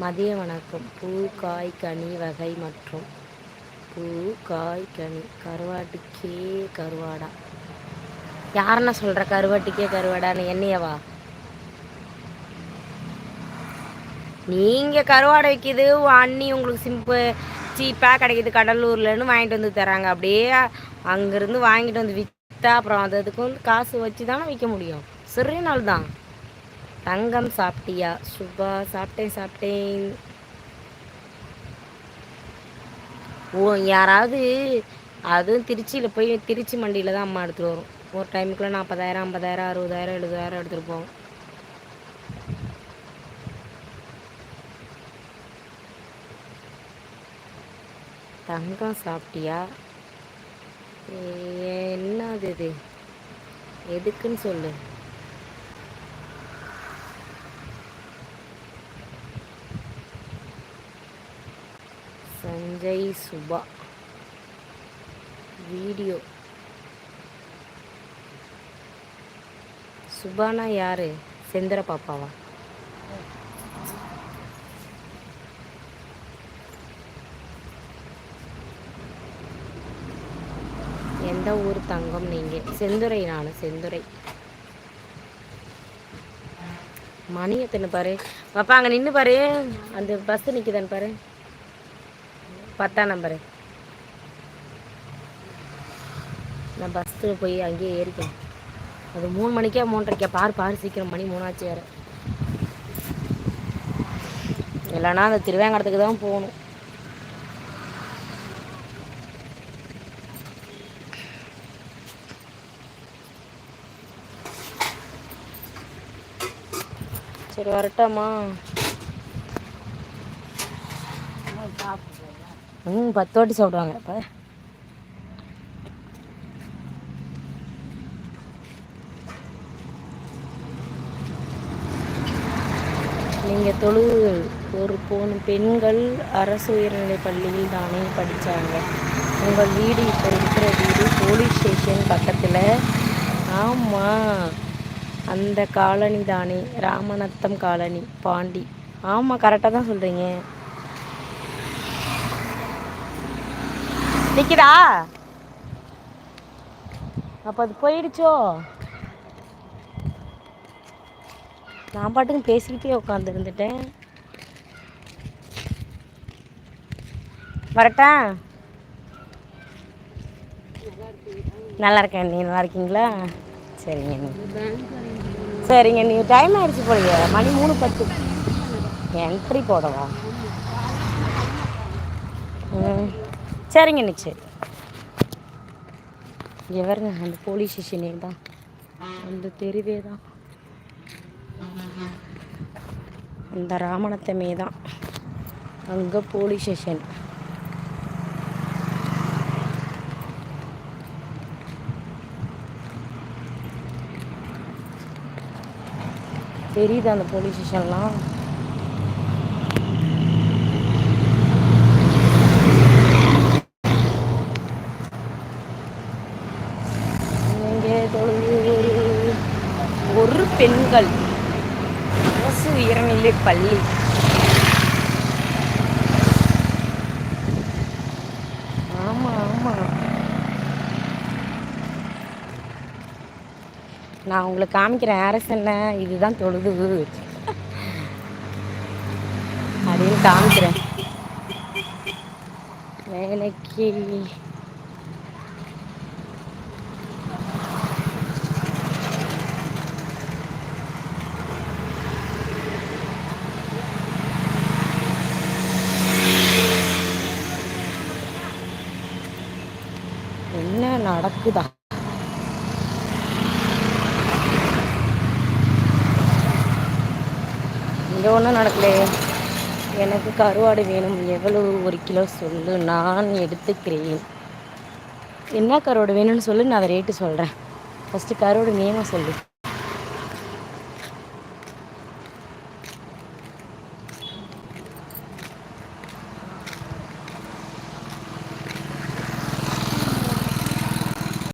மதிய வணக்கம். பூ காய் கனி வகை மற்றும் பூ காய் கனி கருவாட்டுக்கே கருவாடா. யாருன்னா சொல்கிற கருவாட்டுக்கே கருவாடான்னு என்னையவா நீங்கள் கருவாடை வைக்கிது அண்ணி உங்களுக்கு சிம்பிள் சீப்பாக கிடைக்கிது கடலூர்லன்னு வாங்கிட்டு வந்து தராங்க. அப்படியே அங்கேருந்து வாங்கிட்டு வந்து விற்றா அப்புறம் அது அதுக்கு வந்து காசு வச்சு தானே விற்க முடியும். சிறு நாள் தான் தங்கம் சாப்பிட்டியா? சுபா சாப்பிட்டேன் சாப்பிட்டேன். ஓ யாராவது அதுவும் திருச்சியில் போய் திருச்சி மண்டியில் தான் அம்மா எடுத்துகிட்டு வரும். ஒரு டைமுக்குள்ளே நாற்பதாயிரம் ஐம்பதாயிரம் அறுபதாயிரம் எழுபதாயிரம் எடுத்துகிட்டு போவோம். தங்கம் சாப்பிட்டியா? என்னது இது? எதுக்குன்னு சொல்லு. அஜய் சுபா. வீடியோ. சுபானா யாரு? செந்திர பாப்பாவா? எந்த ஊர் தங்கம் நீங்கள் செந்துரை நான் செந்துரை. மணி எத்தனை பாரு. பாப்பா அங்கே நின்று பாரு. அந்த பஸ் நிற்குதான்னு பாரு. பத்தாம் நம்பரு நான் பஸ்ஸில் போய் அங்கேயே ஏறிக்கேன் அது மூணு மணிக்கே மூன்றரைக்கா? பாரு பாரு சீக்கிரம் மணி மூணாச்சு வேறு. இல்லைன்னா அந்த திருவேங்கடத்துக்கு தான் போகணும். சரி வரட்டாமா ம் பத்து வாட்டி சாப்பிடுவாங்க. இப்போ நீங்கள் தொழு ஒரு போன பெண்கள் அரசு உயர்நிலை பள்ளியில் தானே படித்தாங்க உங்கள் வீடு இப்போ இருக்கிற வீடு போலீஸ் ஸ்டேஷன் பக்கத்தில். ஆமாம் அந்த காலனி தானே ராமநத்தம் காலனி பாண்டி. ஆமாம் கரெக்டாக தான் சொல்கிறீங்க நிற்கிதா அப்போ அது போயிடுச்சோ? நான் பாட்டுக்கு பேசிக்கிட்டே உட்காந்துருந்துட்டேன் வரட்டா? நல்லா இருக்கேன் நீ நல்லா இருக்கீங்களா? சரிங்க நீ. சரிங்க நீங்கள் டைம் ஆகிடுச்சு போலீங்க மணி மூணு பத்து. என்ட்ரி போடவா? ம். சரிங்க நிச்சு சரி எவருங்க அந்த போலீஸ் ஸ்டேஷனே தான் அந்த தெருவே தான். அந்த ராமணத்தமே தான். அங்கே போலீஸ் ஸ்டேஷன் தெரியுது அந்த போலீஸ் ஸ்டேஷன்லாம் ஒரு பெண்கள் அரசு உயர்நிலை பள்ளி. நான் உங்களுக்கு காமிக்கிறேன் அரசு என்ன? இதுதான் தொழுது அப்படின்னு காமிக்கிறேன். வேலைக்கு என்ன நடக்குதா இங்கே ஒன்றும் நடக்கலையே எனக்கு கருவாடு வேணும் எவ்வளவு ஒரு கிலோ சொல்லு நான் எடுத்துக்கிறேன் என்ன கருவாடு வேணும்னு சொல்லு நான் அதை ரேட்டு சொல்கிறேன் ஃபஸ்ட்டு கருவாடு நேமாக சொல்லு